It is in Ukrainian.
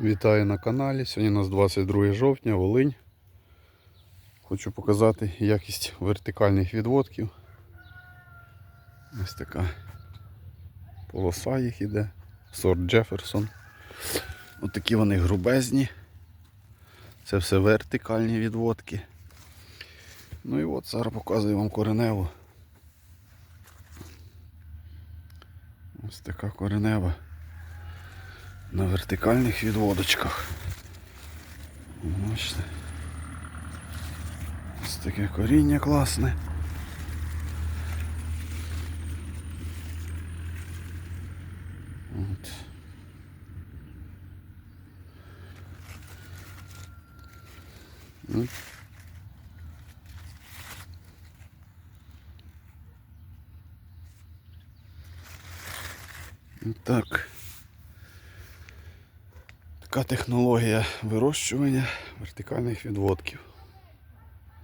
Вітаю на каналі. Сьогодні у нас 22 жовтня, Волинь. Хочу показати якість вертикальних відводків. Ось така полоса їх іде. Сорт Джеферсон. Ось такі вони грубезні. Це все вертикальні відводки. Ну і от зараз показую вам кореневу. Ось така коренева на вертикальних відводочках. Бачите. Ось таке коріння класне. От. М. Так. Така технологія вирощування вертикальних відводків.